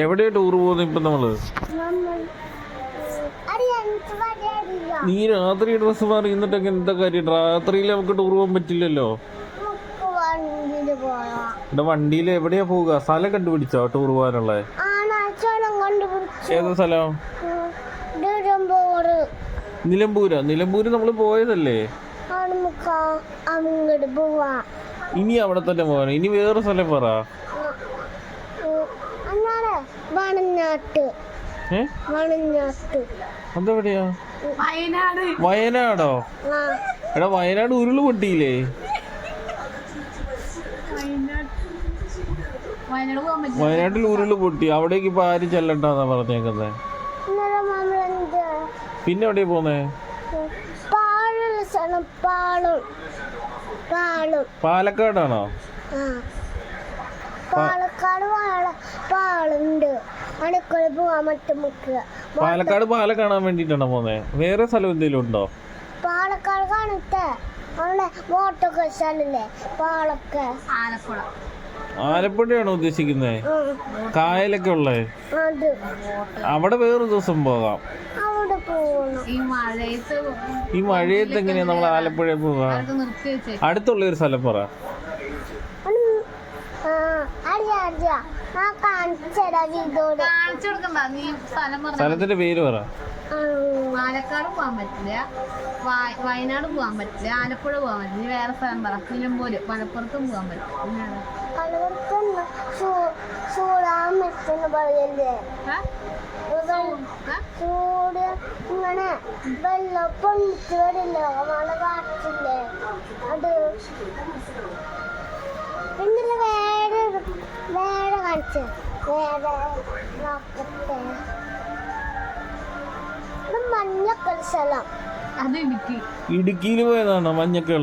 എവിടെയാ ടൂർ പോകുന്നത് ഇപ്പൊ നമ്മൾ? നമ്മൾ നീ രാത്രി ഡ്രസ്സ് മാറി എന്നിട്ടൊക്കെ എന്താ കാര്യം? രാത്രിയിൽ നമുക്ക് ടൂർ പോകാൻ പറ്റില്ലല്ലോ. നമുക്ക് വണ്ടിയിൽ പോവാം. ഇവിടെ വണ്ടിയിൽ എവിടെയാ പോവുക? സ്ഥലം കണ്ടുപിടിച്ചോ ടൂർ പോകാനുള്ള? ഏതാ സ്ഥലം? നിലമ്പൂരാ. നിലമ്പൂര്? നമ്മൾ പോയതല്ലേ? ഇനി അവിടെ തന്നെ പോകാൻ ഇനി വേറെ സ്ഥലം പറ. വണഞ്ഞാട്ട് ഏ? വണഞ്ഞാട്ട് അതെവിടെയാ? വയനാട്. വയനാടോ? എടാ വയനാട് ഉരുൾ പൊട്ടിയില്ലേ? വയനാട്ടിൽ ഉരുൾ പൊട്ടി. അവിടേക്ക് ഇപ്പൊ ആരും ചെല്ലണ്ടെന്നാ പറഞ്ഞേക്കുന്നത് പിന്നെ എവിടെയാ പോന്നേ? പാലക്കാടാണോ? ആ. പാലക്കാട് പാലുണ്ട് അണുക്കൾ പോവാൻ പറ്റും മുക്കുക പാലക്കാട് പാല കാണാൻ വേണ്ടിട്ടാണോ പോന്നെ? വേറെ സ്ഥലം എന്തെങ്കിലും ഉണ്ടോ? പാലക്കാട് കാണത്തെ അവിടെ ബോട്ടൊക്കെ സ്ഥലല്ലേ പാലൊക്കെ. ആലപ്പുഴ. ആലപ്പുഴയാണോ ഉദ്ദേശിക്കുന്നത്. കായലൊക്കെ ഉള്ളേ? അത്. അവിടെ വേറൊരു ദിവസം പോകാം. ഈ മഴയത്ത് ഈ മഴയത്ത് എങ്ങനെയാ നമ്മൾ ആലപ്പുഴ പോകാം? അടുത്തുള്ള ഒരു സ്ഥലം പറ. കാണിച്ചു കൊടുക്കണ്ട നീ സ്ഥലം പറഞ്ഞ സ്ഥലത്തിന്റെ പേര് പറ. പാലക്കാട് പോകാൻ പറ്റില്ല. വയ- വയനാട് പോകാൻ പറ്റില്ല. ആലപ്പുഴ പോകാൻ പറ്റില്ല. ഇനി വേറെ സ്ഥലം പറ. നിലമ്പൂര് മലപ്പുറത്തും പോകാൻ പറ്റില്ല. പിന്നെ ഏതാ? കളവർക്കൊന്ന് ചൂടാൻ പറ്റുന്ന പറയല്ലേ? ഏ? ഏ? ചൂട് ഇങ്ങനെ വരില്ല മഴ കാറ്റില്ലേ? അത് വേറെ കാണിച്ച്? വേറെ സ്ഥലം. അത് ഇടുക്കിയിൽ പോയതാണോ? മഞ്ഞൊക്കെ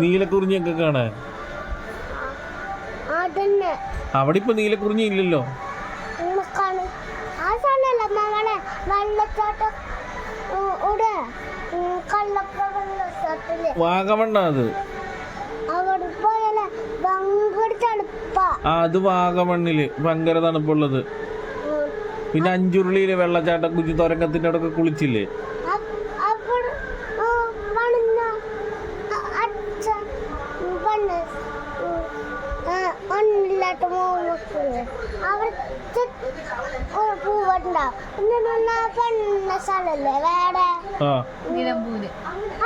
നീലക്കുറിഞ്ഞൊക്കെ കാണാൻ. അവിടെ ഇപ്പൊ നീലക്കുറിഞ്ഞി ഇല്ലല്ലോ. വാഗമണ്ണാ ആ ആ അത് വാഗമണ്ണിൽ ഭയങ്കര തണുപ്പുള്ളത്. പിന്നെ അഞ്ചുരുളിയിലെ വെള്ളച്ചാട്ടം കുഞ്ഞു തുരങ്കത്തിന്റെ അവിടെ കുളിച്ചില്ലേ? അ- അവിടെ ആ, വണങ്ങ അ- അച്ഛ ഉം, പെണ്ണ് ഉം, ആ, ഒന്നില്ലാത്ത മോമക്കൾ അവിടുത്തെ ഒരു പൂവുണ്ടാവും എന്നിട്ട് ആ പെണ്ണ സ്ഥലല്ലേ വേറെ ആ നിലമ്പൂര്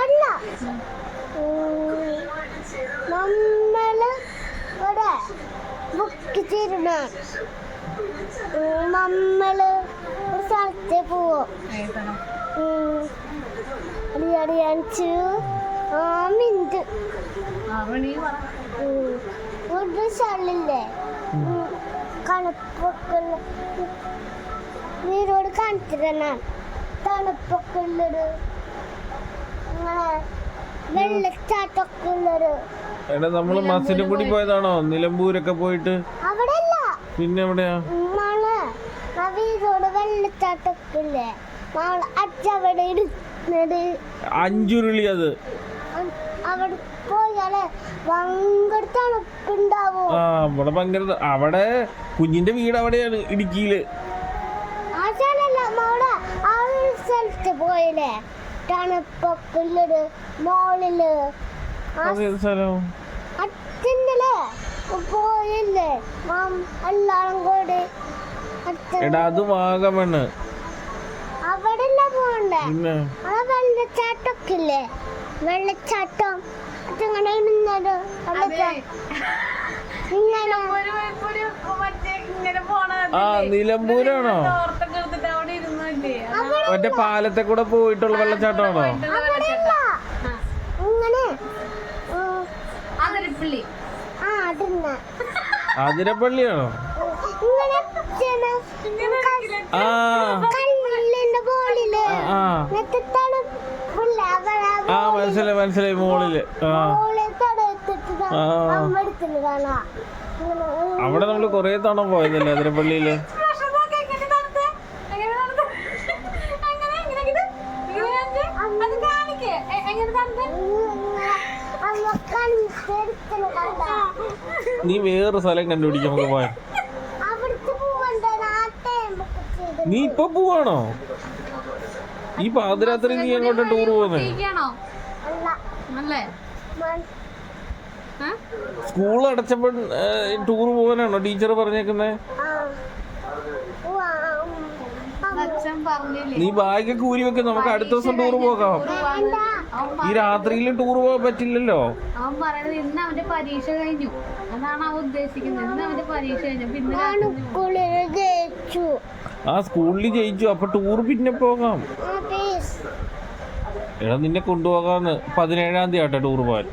അല്ല ഉം, നമ്മൾ ഇവിടെ ബുക്ക് നമ്മൾ ഒരു സ്ഥലത്ത് പോവും? അറിയാടിയാണിച്ചു ആ മിന്റ് ആ നീ പറ. ഉം. ഒരു സ്ഥലമില്ലേ? കണപ്പൊക്കെ വീടോട് കാണിച്ചിരുന്ന തണുപ്പൊക്കെ ഉള്ളൊരു അങ്ങനെ വെള്ളച്ചാട്ടൊക്കെ ഉള്ളൊരു എടാ നമ്മൾ മസിനും കൂടി പോയതാണോ? നിലമ്പൂരൊക്കെ പോയിട്ട്? പിന്നെ എവിടെയാ? അഞ്ചുരുളി അത്. അവിടെ പോയാലേ ആ അവിടെ ഭയങ്കര അവിടെ കുഞ്ഞിന്റെ വീട് അവിടെയാണ് ഇടുക്കിയിൽ. പോയില്ലേ? തണുപ്പൊക്കെ മോളിൽ. സ്ഥലം? അച്ഛന്റെ പോയില്ലേ? മാം എല്ലാരും കൂടി എടാ അത് വാഗമണ്. അവിടെ പോണ്ടേ പിന്നെ? ആ വെള്ളച്ചാട്ടൊക്കെ ഇല്ലേ വെള്ളച്ചാട്ടം. അതിങ്ങനെ പോണത് ആ നിലമ്പൂരാണോ? മറ്റേ പാലത്തെ കൂടെ പോയിട്ടുള്ള വെള്ളച്ചാട്ടമാണോ? അവിടെയല്ല. അതിരപ്പള്ളി ആ. മനസ്സിലായി മനസ്സിലായി മോളിൽ. അവിടെ നമ്മൾ കൊറേ തവണ പോയതല്ലേ അതിരപ്പള്ളിയിൽ നീ വേറൊരു സ്ഥലം കണ്ടുപിടിക്കും നമുക്ക് പോയാൽ നീ ഇപ്പൊ പോവാണോ? ഈ പാതിരാത്രി നീ അങ്ങോട്ട് ടൂർ പോകുന്നേ സ്കൂൾ അടച്ചപ്പോ ടൂർ പോകാനാണോ ടീച്ചർ പറഞ്ഞേക്കുന്നേ? നീ ബാഗൊക്കെ ഊരി വെക്കും നമുക്ക് അടുത്ത ദിവസം ടൂർ പോകാം. ഈ രാത്രിയിൽ ടൂർ പോകാൻ പറ്റില്ലല്ലോ അവൻ പറയുന്നത് ഇന്ന് അവന്റെ പരീക്ഷ കഴിഞ്ഞു അതാണ് അവൻ ഉദ്ദേശിക്കുന്നത് ഇന്ന് അവന്റെ പരീക്ഷ കഴിഞ്ഞു പിന്നെ ആ സ്കൂളിൽ ജയിച്ചു അപ്പൊ ടൂർ പിന്നെ പോകാം എടാ നിന്നെ കൊണ്ടുപോകാന്ന് പതിനേഴാം തീയതി ആട്ടെ ടൂർ പോകാൻ